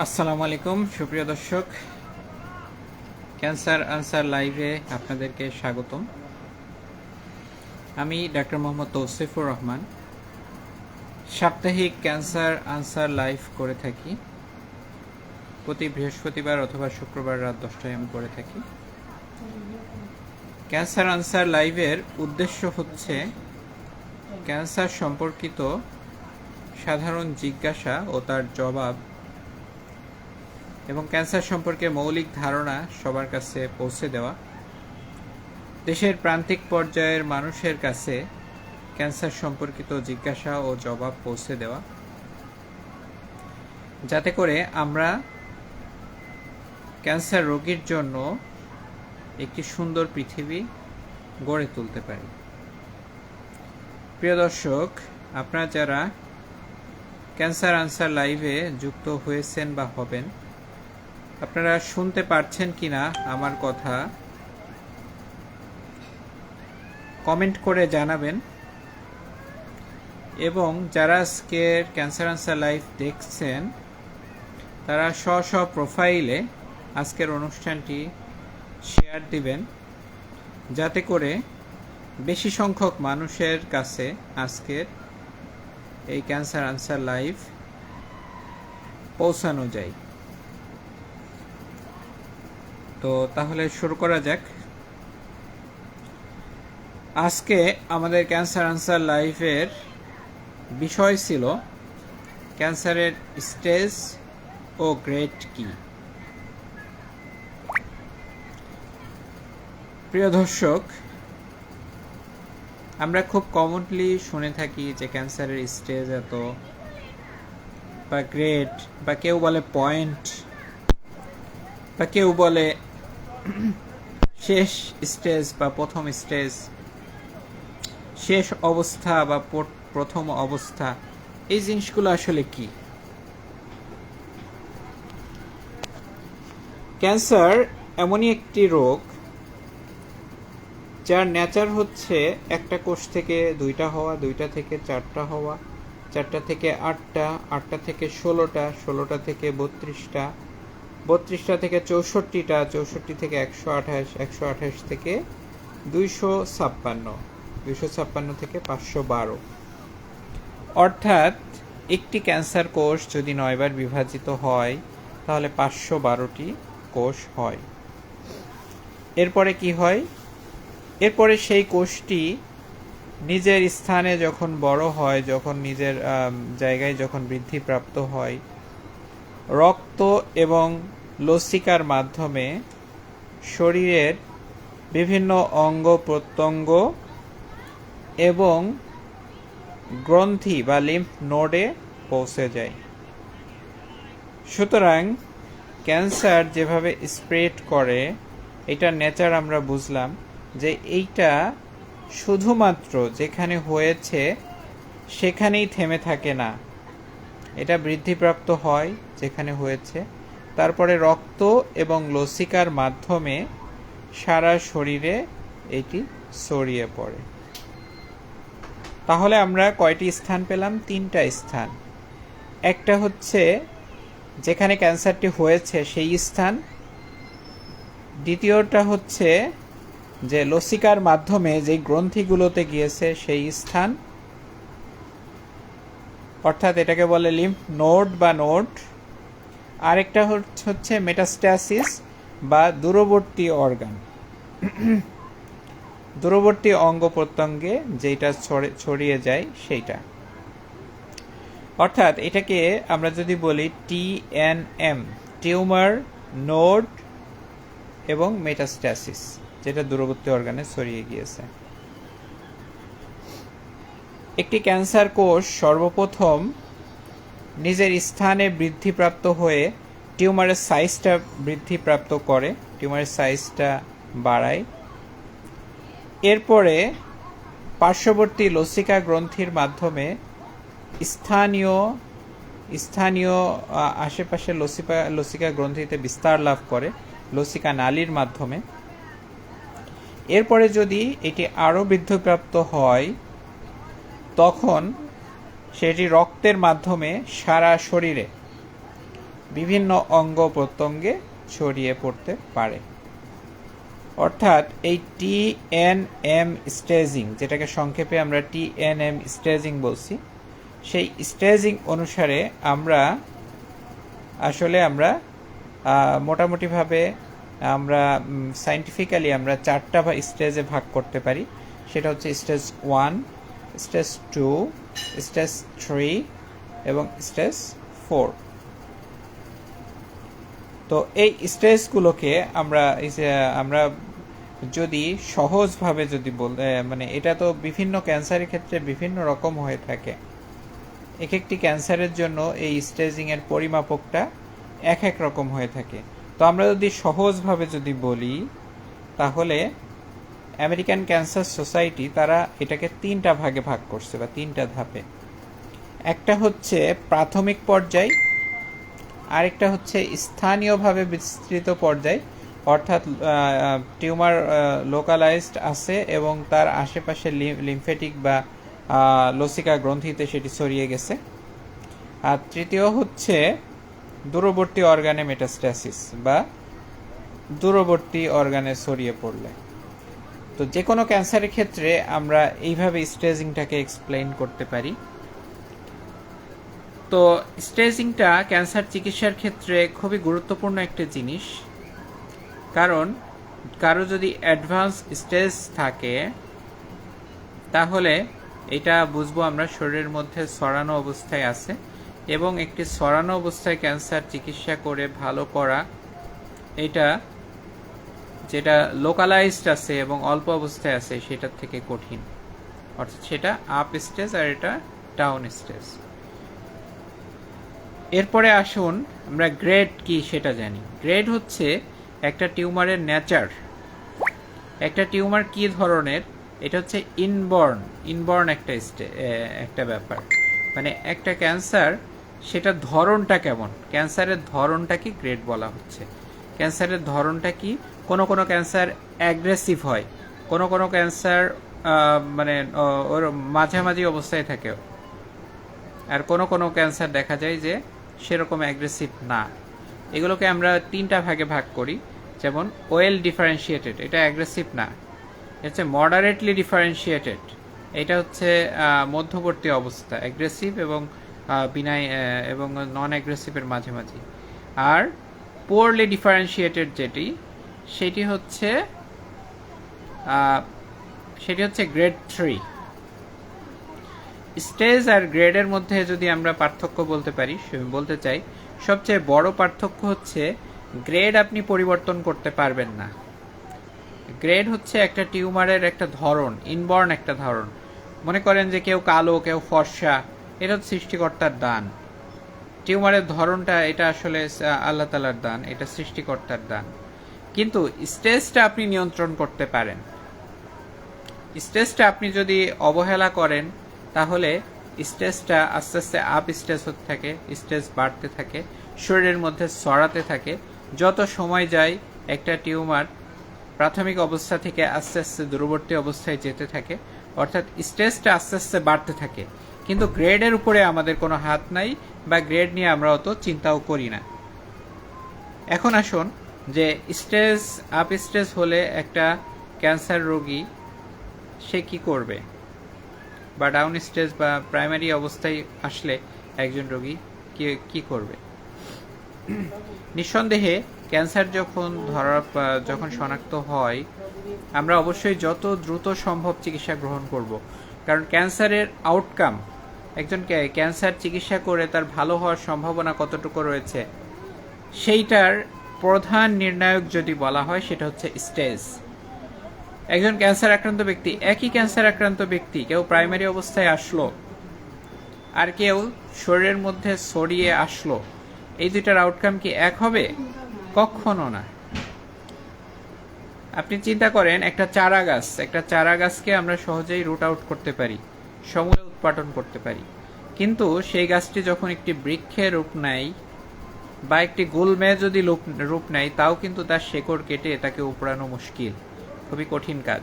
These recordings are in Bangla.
আসসালামু আলাইকুম, সুপ্রিয় দর্শক। ক্যান্সার আনসার লাইভে আপনাদেরকে স্বাগতম। আমি ডাক্তার মোহাম্মদ তৌসিফুর রহমান। সাপ্তাহিক ক্যান্সার আনসার লাইভ করে থাকি। প্রতি বৃহস্পতিবার অথবা শুক্রবার রাত দশটায় আমি করে থাকি। ক্যান্সার আনসার লাইভের উদ্দেশ্য হচ্ছে ক্যান্সার সম্পর্কিত সাধারণ জিজ্ঞাসা ও তার জবাব এবং ক্যান্সার সম্পর্কে মৌলিক ধারণা সবার কাছে পৌঁছে দেওয়া। দেশের প্রান্তিক পর্যায়ের মানুষের কাছে ক্যান্সার সম্পর্কিত জিজ্ঞাসা ও জবাব পৌঁছে দেওয়া। যাতে করে আমরা ক্যান্সার রোগীর জন্য একটি সুন্দর পৃথিবী গড়ে তুলতে পারি। প্রিয় দর্শক, আপনারা যারা ক্যান্সার আনসার লাইভে যুক্ত হয়েছেন বা হবেন আপনারা শুনতে পারছেন কি না আমার কথা? কমেন্ট করে জানাবেন। এবং যারা আজকের ক্যান্সার আনসার লাইভ দেখছেন, তারা স্ব স্ব প্রোফাইলে আজকের অনুষ্ঠানটি শেয়ার দিবেন, যাতে করে বেশি সংখ্যক মানুষের কাছে আজকের এই ক্যান্সার আনসার লাইভ পৌঁছানো যায়। তো তাহলে শুরু করা যাক। আজকে আমাদের ক্যান্সার আনসার লাইফের বিষয় ছিল, ক্যান্সারের স্টেজ ও গ্রেড কি। প্রিয় দর্শক, আমরা খুব কমনলি শুনে থাকি যে ক্যান্সারের স্টেজ এত বা গ্রেড বা কেউ বলে পয়েন্ট বা কেউ বলে শেষ স্টেজ বা প্রথম স্টেজ, শেষ অবস্থা বা প্রথম অবস্থা, এই জিনিসগুলো আসলে কি? ক্যান্সার এমনই একটি রোগ যার নেচার হচ্ছে একটা কোষ থেকে দুইটা হওয়া, দুইটা থেকে চারটা হওয়া, চারটা থেকে আটটা আটটা থেকে ষোলোটা ষোলোটা থেকে বত্রিশটা বত্রিশটা থেকে চৌষট্টিটা, চৌষট্টি থেকে একশো আঠাশ একশো আঠাশ থেকে দুইশো ছাপ্পান্ন দুইশো ছাপ্পান্ন থেকে পাঁচশো বারো। অর্থাৎ একটি ক্যান্সার কোষ যদি নয়বার বিভাজিত হয়, তাহলে পাঁচশো বারোটি কোষ হয়। এরপরে কি হয়? এরপরে সেই কোষটি নিজের স্থানে যখন বড় হয়, যখন নিজের জায়গায় যখন বৃদ্ধিপ্রাপ্ত হয় রক্ত এবং লসিকার মাধ্যমে শরীরের বিভিন্ন অঙ্গ প্রত্যঙ্গ এবং গ্রন্থি বা লিম্ফ নোডে পৌঁছে যায়। সুতরাং ক্যান্সার যেভাবে স্প্রেড করে, এটা নেচার আমরা বুঝলাম যে এইটা শুধুমাত্র যেখানে হয়েছে সেখানেই থেমে থাকে না। এটা বৃদ্ধিপ্রাপ্ত হয় যেখানে হয়েছে। তারপরে রক্ত এবং লসিকার মাধ্যমে সারা শরীরে এটি ছড়িয়ে পড়ে। তাহলে আমরা কয়টি স্থান পেলাম? তিনটা স্থান। একটা হচ্ছে যেখানে ক্যান্সারটি হয়েছে সেই স্থান। দ্বিতীয়টা হচ্ছে যে লসিকার মাধ্যমে যে গ্রন্থিগুলোতে গিয়েছে সেই স্থান। অর্থাৎ এটাকে বলে লিম্ফ নোড বা নোড আরেকটা হচ্ছে- মেটাস্ট্যাসিস বা দূরবর্তী অর্গান দূরবর্তী অঙ্গ প্রত্যঙ্গে যেটা ছড়ে- ছড়িয়ে যায় সেইটা। অর্থাৎ এটাকে আমরা যদি বলি T N M tumour node এবং মেটাস্ট্যাসিস যেটা দূরবর্তী অর্গানে ছড়িয়ে গিয়েছে। একটি ক্যান্সার কোষ সর্বপ্রথম নিজের স্থানে বৃদ্ধিপ্রাপ্ত হয়ে টিউমারের সাইজটা বৃদ্ধিপ্রাপ্ত করে, টিউমারের সাইজটা বাড়ায়। এরপরে পার্শ্ববর্তী লসিকা গ্রন্থির মাধ্যমে স্থানীয় স্থানীয় আশেপাশে লসিকা লসিকা গ্রন্থিতে বিস্তার লাভ করে, লসিকা নালীর মাধ্যমে। এরপরে যদি এটি আরও বৃদ্ধিপ্রাপ্ত হয়, তখন সেটি রক্তের মাধ্যমে সারা শরীরে বিভিন্ন অঙ্গ প্রত্যঙ্গে ছড়িয়ে পড়তে পারে। অর্থাৎ এই টি এন এম স্টেজিং যেটাকে সংক্ষেপে আমরা টি এন এম স্টেজিং বলছি, সেই স্টেজিং অনুসারে আমরা আসলে আমরা মোটামুটিভাবে আমরা সাইন্টিফিক্যালি আমরা চারটা বা স্টেজে ভাগ করতে পারি। সেটা হচ্ছে stage one, stage two stage three এবং স্টেজ ফোর। তো এই স্টেজগুলোকে আমরা আমরা যদি সহজভাবে যদি বল মানে এটা তো বিভিন্ন ক্যান্সারের ক্ষেত্রে বিভিন্ন রকম হয়ে থাকে। এক একটি ক্যান্সারের জন্য এই স্টেজিং এর পরিমাপকটা এক এক রকম হয়ে থাকে। তো আমরা যদি সহজভাবে যদি বলি, তাহলে আমেরিকান ক্যান্সার সোসাইটি তারা এটাকে তিনটা ভাগে ভাগ করছে বা তিনটা ধাপে। একটা হচ্ছে প্রাথমিক পর্যায়, আরেকটা হচ্ছে স্থানীয়ভাবে বিস্তৃত পর্যায়, অর্থাৎ টিউমার লোকালাইজড আছে এবং তার আশেপাশে লিমফেটিক বা লসিকা গ্রন্থিতে সেটি ছড়িয়ে গেছে। আর তৃতীয় হচ্ছে দূরবর্তী অর্গানে মেটাস্ট্যাসিস বা দূরবর্তী অর্গানে ছড়িয়ে পড়লে। তো যে কোনো ক্যান্সারের ক্ষেত্রে আমরা এইভাবে স্টেজিংটাকে এক্সপ্লেইন করতে পারি। তো স্টেজিংটা ক্যান্সার চিকিৎসার ক্ষেত্রে খুবই গুরুত্বপূর্ণ একটা জিনিস। কারণ কারও যদি অ্যাডভান্স স্টেজ থাকে, তাহলে এটা বুঝব আমরা শরীরের মধ্যে ছড়ানো অবস্থায় আছে এবং একটি ছড়ানো অবস্থায় ক্যান্সার চিকিৎসা করে ভালো করা, এটা যেটা লোকালাইজড আছে এবং অল্প অবস্থায় আছে, সেটার থেকে কঠিন। অর্থাৎ সেটা আপ স্টেজ আর এটা ডাউন স্টেজ এরপরে আসুন আমরা গ্রেড কি সেটা জানি। গ্রেড হচ্ছে একটা টিউমারের নেচার একটা টিউমার কি ধরনের? এটা হচ্ছে ইনবর্ন ইনবর্ন একটা একটা ব্যাপার। মানে একটা ক্যান্সার সেটা ধরনটা কেমন? ক্যান্সারের ধরনটা কি? গ্রেড বলা হচ্ছে। ক্যান্সারের ধরনটা কি? কোনো কোনো ক্যান্সার অ্যাগ্রেসিভ হয়, কোনো কোনো ক্যান্সার মানে ওর মাঝামাঝি অবস্থায় থাকে। আর কোনো কোনো ক্যান্সার দেখা যায় যে সেরকম অ্যাগ্রেসিভ না। এগুলোকে আমরা তিনটা ভাগে ভাগ করি। যেমন ওয়েল ডিফারেন্সিয়েটেড এটা অ্যাগ্রেসিভ না। হচ্ছে মডারেটলি ডিফারেন্সিয়েটেড এটা হচ্ছে মধ্যবর্তী অবস্থা অ্যাগ্রেসিভ এবং বিনাই এবং নন অ্যাগ্রেসিভের মাঝামাঝি। আর পোরলি ডিফারেন্সিয়েটেড যেটি সেটি হচ্ছে সেটি হচ্ছে গ্রেড থ্রি স্টেজ আর গ্রেডের মধ্যে যদি আমরা পার্থক্য বলতে পারি বলতে চাই, সবচেয়ে বড় পার্থক্য হচ্ছে গ্রেড আপনি পরিবর্তন করতে পারবেন না। গ্রেড হচ্ছে একটা টিউমারের একটা ধরন ইনবর্ন একটা ধরন। মনে করেন যে কেউ কালো, কেউ ফর্সা, এটা সৃষ্টিকর্তার দান। টিউমারের ধরনটা, এটা আসলে আল্লাহ তালার দান, এটা সৃষ্টিকর্তার দান। কিন্তু স্ট্রেসটা আপনি নিয়ন্ত্রণ করতে পারেন। স্ট্রেসটা আপনি যদি অবহেলা করেন, তাহলে স্ট্রেসটা আস্তে আস্তে আপ স্ট্রেস হতে থাকে স্ট্রেস বাড়তে থাকে, শরীরের মধ্যে ছড়াতে থাকে। যত সময় যায় একটা টিউমার প্রাথমিক অবস্থা থেকে আস্তে আস্তে দূরবর্তী অবস্থায় যেতে থাকে, অর্থাৎ স্ট্রেসটা আস্তে আস্তে বাড়তে থাকে। কিন্তু গ্রেডের উপরে আমাদের কোনো হাত নাই, বা গ্রেড নিয়ে আমরা অত চিন্তাও করি না। এখন আসুন যে স্টেজ আপ স্টেজ হলে একটা ক্যান্সার রোগী, সে কি করবে? বা ডাউন স্টেজ বা প্রাইমারি অবস্থায় আসলে একজন রোগী কি কি করবে? নিঃসন্দেহে ক্যান্সার যখন ধরা, যখন শনাক্ত হয়, আমরা অবশ্যই যত দ্রুত সম্ভব চিকিৎসা গ্রহণ করব। কারণ ক্যান্সারের আউটকাম একজনকে ক্যান্সার চিকিৎসা করে তার ভালো হওয়ার সম্ভাবনা কতটুকু রয়েছে, সেইটার প্রধান নির্ণায়ক যদি বলা হয়, সেটা হচ্ছে স্টেজ। একজন ক্যান্সার আক্রান্ত ব্যক্তি একই ক্যান্সার আক্রান্ত ব্যক্তি কেউ প্রাইমারি অবস্থায় আসলো আর কেউ শরীরের মধ্যে ছড়িয়ে আসলো, এই দুইটার আউটকাম কি এক হবে? কখনো না। আপনি চিন্তা করেন, একটা চারা গাছ, একটা চারা গাছকে আমরা সহজেই রুট আউট করতে পারি, সমূলে উৎপাদন করতে পারি। কিন্তু সেই গাছটি যখন একটি বৃক্ষে রূপ নেয় বা একটি গুলমে যদি রূপ- নেয়, তাও কিন্তু তার শেকড় কেটে তাকে উপড়ানো মুশকিল। খুবই কঠিন কাজ।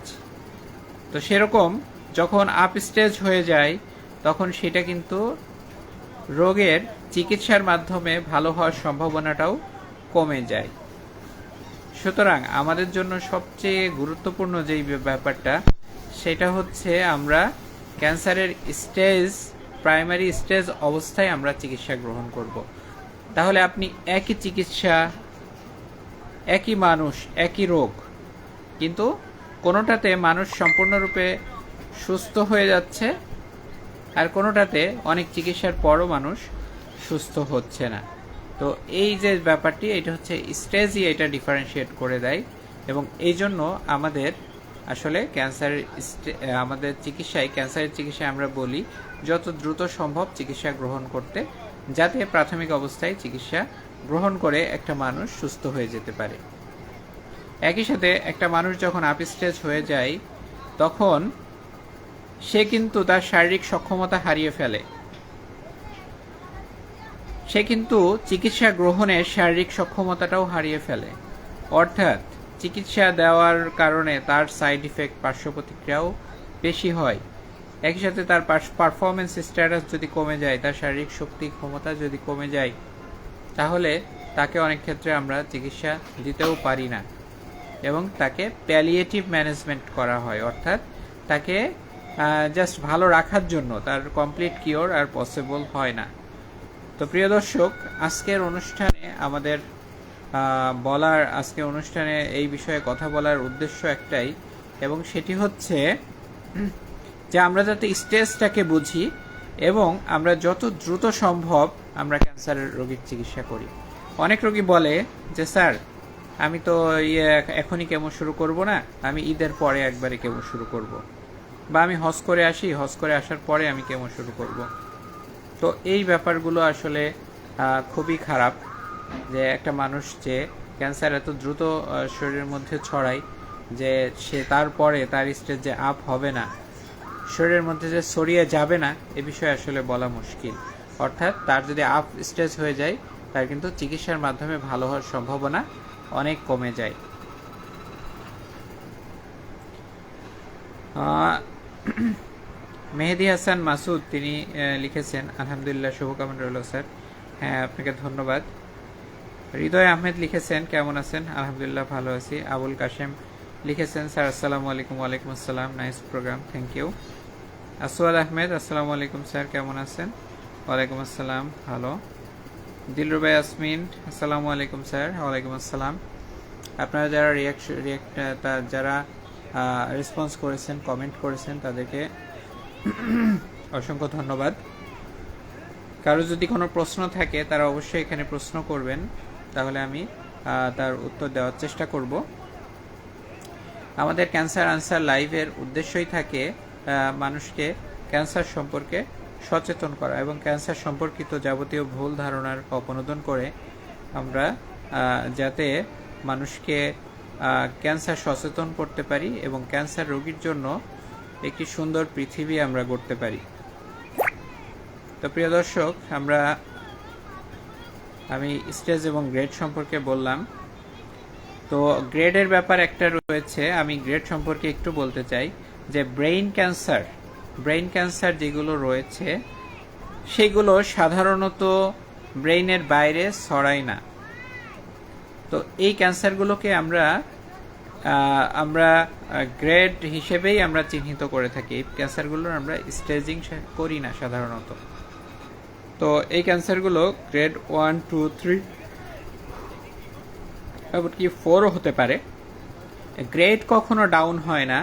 তো সেরকম যখন আপ স্টেজ হয়ে যায়, তখন সেটা কিন্তু রোগের চিকিৎসার মাধ্যমে ভালো হওয়ার সম্ভাবনাটাও কমে যায়। সুতরাং আমাদের জন্য সবচেয়ে গুরুত্বপূর্ণ যেই ব্যাপারটা, সেটা হচ্ছে আমরা ক্যান্সারের স্টেজ, প্রাইমারি স্টেজ অবস্থায় আমরা চিকিৎসা গ্রহণ করব। তাহলে আপনি একই চিকিৎসা, একই মানুষ, একই রোগ, কিন্তু কোনোটাতে মানুষ সম্পূর্ণরূপে সুস্থ হয়ে যাচ্ছে আর কোনোটাতে অনেক চিকিৎসার পরও মানুষ সুস্থ হচ্ছে না। তো এই যে ব্যাপারটি, এটা হচ্ছে স্টেজই এটা ডিফারেন্সিয়েট করে দেয় এবং এই জন্য আমাদের আসলে ক্যান্সারের আমাদের চিকিৎসায়, ক্যান্সারের চিকিৎসায় আমরা বলি, যত দ্রুত সম্ভব চিকিৎসা গ্রহণ করতে যাতে প্রাথমিক অবস্থায় চিকিৎসা গ্রহণ করে একটা মানুষ সুস্থ হয়ে যেতে পারে। একই সাথে একটা মানুষ যখন আপ স্টেজ হয়ে যায়, তখন সে কিন্তু তার শারীরিক সক্ষমতা হারিয়ে ফেলে। সে কিন্তু চিকিৎসা গ্রহণের শারীরিক সক্ষমতাটাও হারিয়ে ফেলে। অর্থাৎ চিকিৎসা দেওয়ার কারণে তার সাইড ইফেক্ট পার্শ্ব প্রতিক্রিয়াও বেশি হয়। একই সাথে তার পারফরমেন্স স্ট্যাটাস যদি কমে যায়, তার শারীরিক শক্তি ক্ষমতা যদি কমে যায়, তাহলে তাকে অনেক ক্ষেত্রে আমরা চিকিৎসা দিতেও পারি না। এবং তাকে প্যালিয়েটিভ ম্যানেজমেন্ট করা হয়। অর্থাৎ তাকে জাস্ট ভালো রাখার জন্য তার কমপ্লিট কিওর আর পসিবল হয় না। তো প্রিয় দর্শক, আজকের অনুষ্ঠানে আমাদের বলার, আজকের অনুষ্ঠানে এই বিষয়ে কথা বলার উদ্দেশ্য একটাই, এবং সেটি হচ্ছে যে আমরা যাতে স্টেজটাকে বুঝি এবং আমরা যত দ্রুত সম্ভব আমরা ক্যান্সারের রোগীর চিকিৎসা করি। অনেক রোগী বলে যে, স্যার, আমি তো ইয়ে এখনই কেমো শুরু করব না, আমি ঈদের পরে একবারে কেমো শুরু করব। বা আমি হজ করে আসি, হজ করে আসার পরে আমি কেমো শুরু করব। তো এই ব্যাপারগুলো আসলে খুবই খারাপ যে একটা মানুষ যে ক্যান্সার এত দ্রুত শরীরের মধ্যে ছড়ায় যে সে তারপরে তার স্টেজ যে আপ হবে না শরীরের মধ্যে যে ছড়িয়ে যাবে না, এ বিষয়ে আসলে বলা মুশকিল। অর্থাৎ তার যদি আপ স্টেজ হয়ে যায়, তার কিন্তু চিকিৎসার মাধ্যমে ভালো হওয়ার সম্ভাবনা অনেক কমে যায়। মেহেদি হাসান মাসুদ, তিনি লিখেছেন, আলহামদুলিল্লাহ, শুভকামনা রইল, স্যার। হ্যাঁ আপনাকে ধন্যবাদ। হৃদয় আহমেদ লিখেছেন, কেমন আছেন? আলহামদুলিল্লাহ, ভালো আছি। আবুল কাশেম লিখেছেন, স্যার, আসসালামু আলাইকুম, ওয়ালাইকুম আসসালাম। Nice program, thank you. Aswad Ahmed, আসসালামু আলাইকুম স্যার, কেমন আছেন? ওয়ালাইকুম আসসালাম, ভালো। দিলরুবাই আসমিন আসসালামু আলাইকুম স্যার, ওয়ালাইকুম আসসালাম। আপনারা যারা রিয়াকশন রিয়াক্ট যারা রেসপন্স করেছেন কমেন্ট করেছেন, তাদেরকে অসংখ্য ধন্যবাদ। কারও যদি কোনো প্রশ্ন থাকে, তারা অবশ্যই এখানে প্রশ্ন করবেন। তাহলে আমি তার উত্তর দেওয়ার চেষ্টা করব। আমাদের ক্যান্সার আনসার লাইভের উদ্দেশ্যই থাকে মানুষকে ক্যান্সার সম্পর্কে সচেতন করা এবং ক্যান্সার সম্পর্কিত যাবতীয় ভুল ধারণার অপনোদন করে আমরা যাতে মানুষকে ক্যান্সার সচেতন করতে পারি এবং ক্যান্সার রোগীর জন্য একটি সুন্দর পৃথিবী আমরা গড়তে পারি। তো প্রিয় দর্শক, আমরা, আমি স্টেজ এবং গ্রেড সম্পর্কে বললাম। তো গ্রেডের ব্যাপার একটা রয়েছে, আমি গ্রেড সম্পর্কে একটু বলতে চাই। যে ব্রেইন ক্যান্সার ব্রেইন ক্যান্সার যেগুলো রয়েছে, সেগুলো সাধারণত ব্রেইনের বাইরে ছড়ায় না। তো এই ক্যান্সারগুলোকে আমরা আমরা গ্রেড হিসেবেই আমরা চিহ্নিত করে থাকি। এই ক্যান্সারগুলোর আমরা স্টেজিং করি না সাধারণত। তো এই ক্যান্সারগুলো গ্রেড ওয়ান, টু, থ্রি এমনকি ফোরও হতে পারে। গ্রেড কখনো ডাউন হয় না।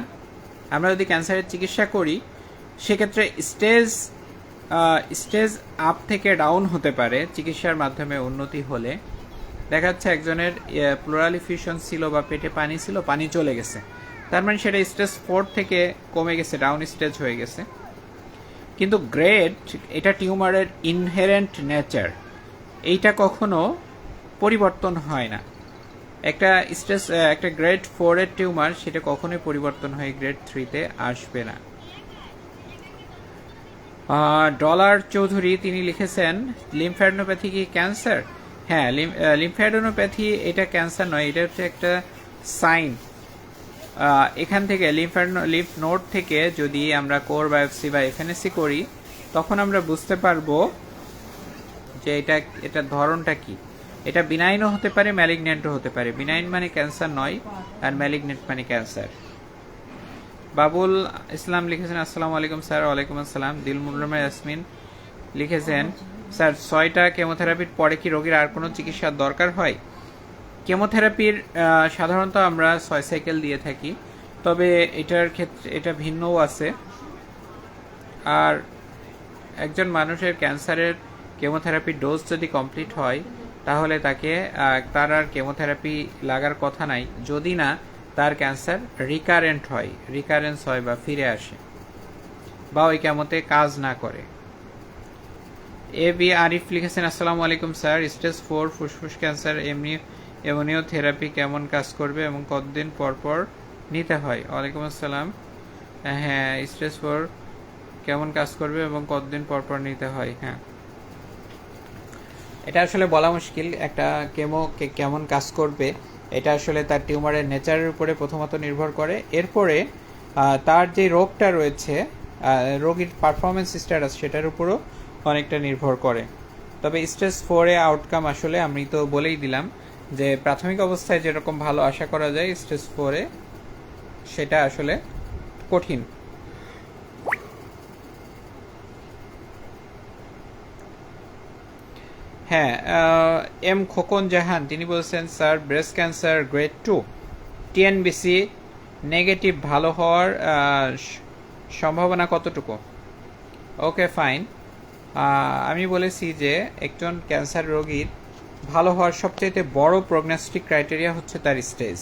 আমরা যদি ক্যান্সারের চিকিৎসা করি, সেক্ষেত্রে স্টেজ স্টেজ আপ থেকে ডাউন হতে পারে চিকিৎসার মাধ্যমে উন্নতি হলে। দেখা যাচ্ছে একজনের প্লোরালিফিউশন ছিল বা পেটে পানি ছিল, পানি চলে গেছে। তার মানে সেটা স্টেজ ফোর থেকে কমে গেছে, ডাউন স্টেজ হয়ে গেছে। কিন্তু গ্রেড এটা টিউমারের ইনহেরেন্ট নেচার এইটা কখনো পরিবর্তন হয় না। একটা স্টেজ একটা গ্রেড ফোরের টিউমার সেটা কখনোই পরিবর্তন হয়ে গ্রেড থ্রিতে আসবে না। ডলার চৌধুরী তিনি লিখেছেন লিমফ্যাডনোপ্যাথি কি ক্যান্সার হ্যাঁ লিমফ্যাডনোপ্যাথি এটা ক্যান্সার নয়, এটা হচ্ছে একটা সাইন এখান থেকে লিমফ্যাডনো লিফ নোট থেকে যদি আমরা কোর বায়োপসি বা এফএনএসি করি, তখন আমরা বুঝতে পারব যে এটা এটার ধরনটা কি। এটা বিনাইনও হতে পারে ম্যালিগনেন্টও হতে পারে। বিনাইন মানে ক্যান্সার নয়, আর ম্যালিগনেন্ট মানে ক্যান্সার বাবুল ইসলাম লিখেছেন, আসসালামু আলাইকুম স্যার, ওয়ালাইকুম আসসালাম। দিলমুল্লামা ইয়াসমিন লিখেছেন, স্যার, ছয়টা কেমোথেরাপির পরে কি রোগীর আর কোনো চিকিৎসার দরকার হয়? কেমোথেরাপির সাধারণত আমরা ছয় সাইকেল দিয়ে থাকি, তবে এটার ক্ষেত্রে, এটা ভিন্নও আছে। আর একজন মানুষের ক্যান্সারের কেমোথেরাপির ডোজ যদি কমপ্লিট হয় তাহলে তাকে তার আর কেমোথেরাপি লাগার কথা নাই। যদি না, তার ক্যান্সার রিকারেন্ট হয়, রিকারেন্স হয় বা ফিরে আসে বা ওই কেমোতে কাজ না করে। এ বি আরিফ লিখেছেন, আসসালামু আলাইকুম স্যার, স্টেজ ফোর ফুসফুস ক্যান্সার, এমনি, এমনিও থেরাপি কেমন কাজ করবে এবং কতদিন পর পর নিতে হয়? ওয়ালাইকুম আসসালাম। হ্যাঁ স্টেজ ফোর কেমন কাজ করবে এবং কতদিন পর পর নিতে হয়? হ্যাঁ। এটা আসলে বলা মুশকিল। একটা কেমো কেমন কাজ করবে, এটা আসলে তার টিউমারের নেচারের উপরে প্রথমত নির্ভর করে। এরপরে তার যে রোগটা রয়েছে রোগীর পারফরমেন্স স্ট্যাটাস সেটার উপরও অনেকটা নির্ভর করে। তবে স্টেজ ফোরে আউটকাম আসলে আমি তো বলেই দিলাম যে প্রাথমিক অবস্থায় যেরকম ভালো আশা করা যায় স্টেজ ফোরে সেটা আসলে কঠিন। হ্যাঁ এম খোকন জাহান, তিনি বলছেন, sir breast cancer grade two TNBC negative ভালো হওয়ার সম্ভাবনা কতটুকু? Okay, fine. আমি বলেছি যে একজন ক্যান্সার রোগীর ভালো হওয়ার সবচেয়ে বড় প্রগনাস্টিক ক্রাইটেরিয়া হচ্ছে তার স্টেজ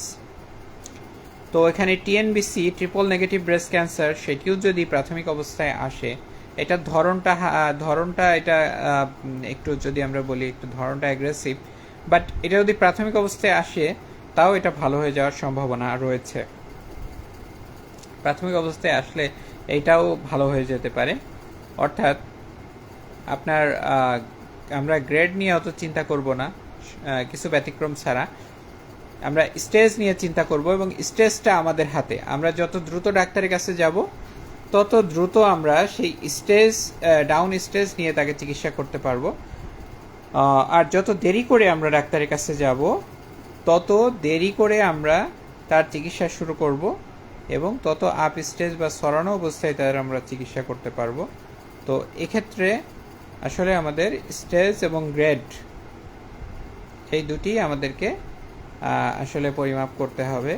তো এখানে TNBC triple negative breast cancer সেটিও যদি প্রাথমিক অবস্থায় আসে এটার ধরনটা ধরনটা এটা একটু যদি আমরা বলি একটু ধরনটা অ্যাগ্রেসিভ বাট এটা যদি প্রাথমিক অবস্থায় আসে, তাও এটা ভালো হয়ে যাওয়ার সম্ভাবনা রয়েছে। প্রাথমিক অবস্থায় আসলে এটাও ভালো হয়ে যেতে পারে। অর্থাৎ আপনার আমরা গ্রেড নিয়ে অত চিন্তা করব না কিছু ব্যতিক্রম ছাড়া। আমরা স্টেজ নিয়ে চিন্তা করব এবং স্টেজটা আমাদের হাতে। আমরা যত দ্রুত ডাক্তারের কাছে যাব তত দ্রুত আমরা সেই স্টেজ ডাউন স্টেজ নিয়ে তাকে চিকিৎসা করতে পারব। আর যত দেরি করে আমরা ডাক্তারের কাছে যাব, তত দেরি করে আমরা তার চিকিৎসা শুরু করব এবং তত আপ স্টেজ বা সরানো অবস্থায় তার আমরা চিকিৎসা করতে পারব। তো এক্ষেত্রে আসলে আমাদের স্টেজ এবং গ্রেড এই দুটি আমাদেরকে আসলে পরিমাপ করতে হবে,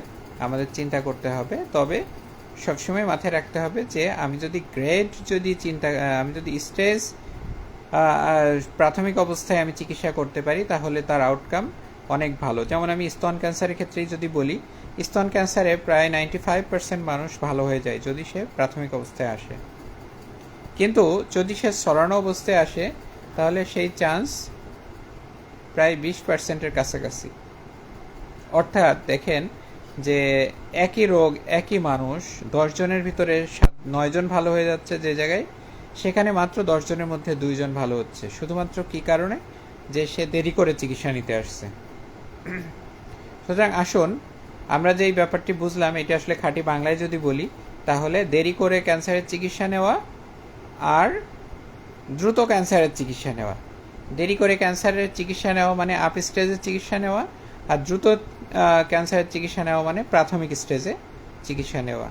আমাদের চিন্তা করতে হবে। তবে সবসময় মাথায় রাখতে হবে যে আমি যদি গ্রেড যদি চিন্তা আমি যদি স্টেজ প্রাথমিক অবস্থায় আমি চিকিৎসা করতে পারি, তাহলে তার আউটকাম অনেক ভালো। যেমন আমি স্তন ক্যান্সারের ক্ষেত্রেই যদি বলি, স্তন ক্যান্সারে প্রায় নাইনটি ফাইভ পার্সেন্ট মানুষ ভালো হয়ে যায় যদি সে প্রাথমিক অবস্থায় আসে। কিন্তু যদি সে সরানো অবস্থায় আসে, তাহলে সেই চান্স প্রায় বিশ পার্সেন্টের কাছাকাছি। অর্থাৎ দেখেন যে একই রোগ, একই মানুষ, দশ জনের ভিতরে সাত- নয় জন ভালো হয়ে যাচ্ছে যে জায়গায়, সেখানে মাত্র দশ জনের মধ্যে দুইজন ভালো হচ্ছে। শুধুমাত্র কি কারণে? যে সে দেরি করে চিকিৎসা নিতে আসছে। সুতরাং আসুন, আমরা যে এই ব্যাপারটি বুঝলাম, এটা আসলে খাঁটি বাংলায় যদি বলি, তাহলে দেরি করে ক্যান্সারের চিকিৎসা নেওয়া আর দ্রুত ক্যান্সারের চিকিৎসা নেওয়া। দেরি করে ক্যান্সারের চিকিৎসা নেওয়া মানে আপ স্টেজের চিকিৎসা নেওয়া আর দ্রুত ক্যান্সারের চিকিৎসা নেওয়া মানে প্রাথমিক স্টেজে চিকিৎসা নেওয়া।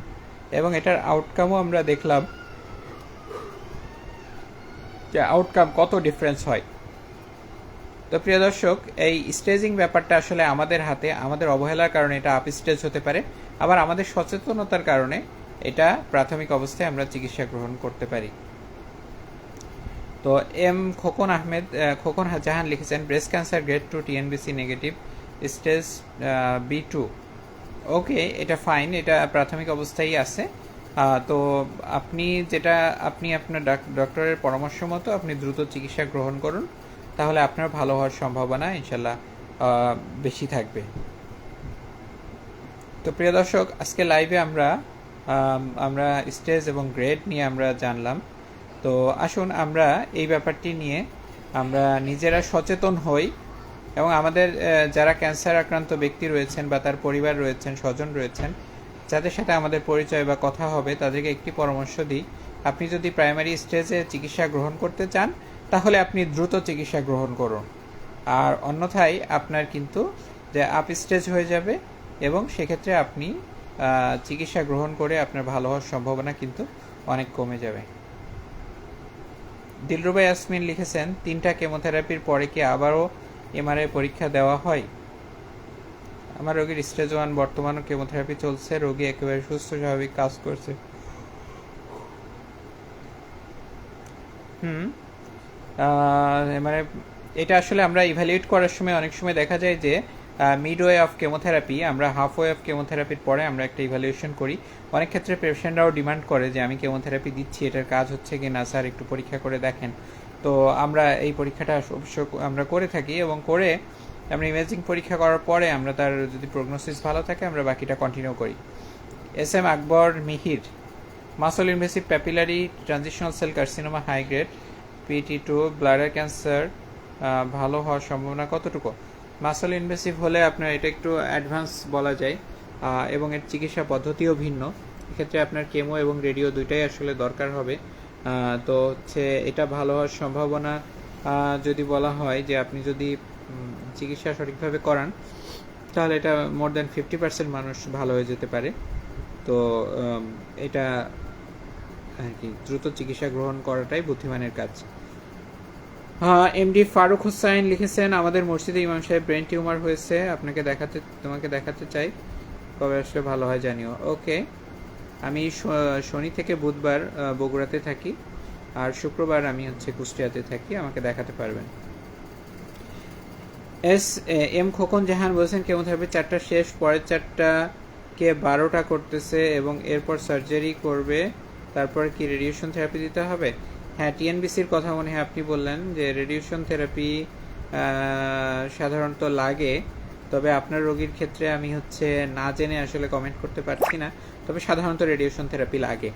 এবং এটার আউটকামও আমরা দেখলাম যে আউটকাম কত ডিফারেন্স হয়। তো প্রিয় দর্শক এই স্টেজিং ব্যাপারটা আসলে আমাদের হাতে আমাদের অবহেলার কারণে এটা আপ স্টেজ হতে পারে। আবার আমাদের সচেতনতার কারণে এটা প্রাথমিক অবস্থায় আমরা চিকিৎসা গ্রহণ করতে পারি। তো এম খোকন আহমেদ আহ, খোকন জাহান লিখেছেন breast cancer grade two TNBC negative stage B two okay এটা ফাইন এটা প্রাথমিক অবস্থায় আছে। তো আপনি যেটা আপনি আপনার ডাক- ডক্টরের পরামর্শ মতো আপনি দ্রুত চিকিৎসা গ্রহণ করুন তাহলে আপনার ভালো হওয়ার সম্ভাবনা ইনশাল্লাহ বেশি থাকবে। তো প্রিয় দর্শক আজকে লাইভে আমরা আম, আমরা স্টেজ এবং গ্রেড নিয়ে আমরা জানলাম। তো আসুন আমরা এই ব্যাপারটি নিয়ে আমরা নিজেরা সচেতন হই। এবং আমাদের যারা ক্যান্সার আক্রান্ত ব্যক্তি রয়েছেন বা তার পরিবার রয়েছেন, স্বজন রয়েছেন, যাদের সাথে আমাদের পরিচয় বা কথা হবে, তাদেরকে একটি পরামর্শ দিই। আপনি যদি প্রাইমারি স্টেজে চিকিৎসা গ্রহণ করতে চান, তাহলে আপনি দ্রুত চিকিৎসা গ্রহণ করুন। আর অন্যথায় আপনার কিন্তু, যে আপ স্টেজ হয়ে যাবে এবং সেক্ষেত্রে আপনি চিকিৎসা গ্রহণ করে আপনার ভালো হওয়ার সম্ভাবনা কিন্তু অনেক কমে যাবে। দিলরুবা ইয়াসমিন লিখেছেন, তিনটা কেমোথেরাপির পরে কি আবারও এমআরআই পরীক্ষা দেওয়া হয়। আমার রোগীর স্টেজ ওয়ান বর্তমানে কেমোথেরাপি চলছে, রোগী একেবারে সুস্থ, স্বাভাবিক কাজ করছে। হুম এটা আসলে আমরা ইভ্যালুয়েট করার সময় অনেক সময় দেখা যায় যে মিড ওয়ে অফ কেমোথেরাপি আমরা হাফ ওয়ে অফ কেমোথেরাপির পরে আমরা একটা ইভ্যালুয়েশন করি। অনেক ক্ষেত্রে পেশেন্টরাও ডিমান্ড করে যে, আমি কেমোথেরাপি দিচ্ছি, এটার কাজ হচ্ছে কি না? স্যার, একটু পরীক্ষা করে দেখেন। তো আমরা এই পরীক্ষাটা অবশ্য আমরা করে থাকি এবং করে আমরা ইমেজিং পরীক্ষা করার পরে আমরা তার যদি প্রগনোসিস ভালো থাকে আমরা বাকিটা কন্টিনিউ করি। S M Akbar Mihir muscle invasive papillary transitional cell carcinoma high grade PT two bladder cancer ভালো হওয়ার সম্ভাবনা কতটুকু? মাসল ইনভেসিভ হলে আপনার এটা একটু অ্যাডভান্স বলা যায় এবং এর চিকিৎসা পদ্ধতিও ভিন্ন। এক্ষেত্রে আপনার কেমো এবং রেডিও দুইটাই আসলে দরকার হবে। তো হচ্ছে এটা ভালো হওয়ার সম্ভাবনা যদি বলা হয় যে আপনি যদি চিকিৎসা সঠিকভাবে করান, তাহলে এটা মোর দ্যান ফিফটি পার্সেন্ট মানুষ ভালো হয়ে যেতে পারে। তো এটা আর কি, দ্রুত চিকিৎসা গ্রহণ করাটাই বুদ্ধিমানের কাজ। হ্যাঁ এমডি ফারুক হোসাইন লিখেছেন, আমাদের মসজিদে ইমাম সাহেব ব্রেন টিউমার হয়েছে, আপনাকে দেখাতে, তোমাকে দেখাতে চাই, কবে আসলে ভালো হয় জানিও। ওকে আমি শনি থেকে বুধবার বগুড়াতে থাকি। আর শুক্রবার আমি হচ্ছে কুষ্টিয়াতে থাকি। আমাকে দেখাতে পারবেন। এস এম খোকন জাহান বলছেন কেমোথেরাপি চারটা শেষ, পরের চারটা কে বারোটা করতেছে এবং এরপর সার্জারি করবে। তারপর কি রেডিয়েশন থেরাপি দিতে হবে? হ্যাঁ টিএনবিসির কথা মনে হয় আপনি বললেন যে রেডিয়েশন থেরাপি সাধারণত লাগে। তবে আপনার রোগীর ক্ষেত্রে আমি হচ্ছে না জেনে আসলে কমেন্ট করতে পারছি না। তবে সাধারণত রেডিয়েশন থেরাপি লাগে।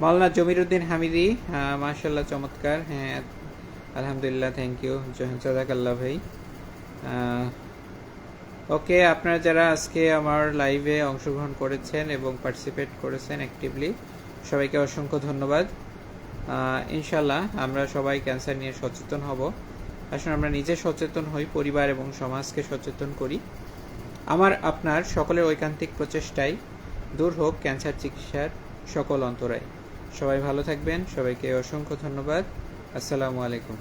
মাওলানা জমিরুদ্দিন হামিদি মাশাল্লাহ চমৎকার। হ্যাঁ আলহামদুলিল্লাহ থ্যাংক ইউ জাজাকাল্লাহ ভাই। ওকে আপনারা যারা আজকে আমার লাইভে অংশগ্রহণ করেছেন এবং পার্টিসিপেট করেছেন অ্যাক্টিভলি সবাইকে অসংখ্য ধন্যবাদ। ইনশাল্লাহ আমরা সবাই ক্যান্সার নিয়ে সচেতন হব। আসলে আমরা নিজে সচেতন হই, পরিবার এবং সমাজকে সচেতন করি। আমার, আপনার সকলের ঐকান্তিক প্রচেষ্টায় দূর হোক ক্যান্সার চিকিৎসার সকল অন্তরায়। সবাই ভালো থাকবেন। সবাইকে অসংখ্য ধন্যবাদ। আসসালামু আলাইকুম।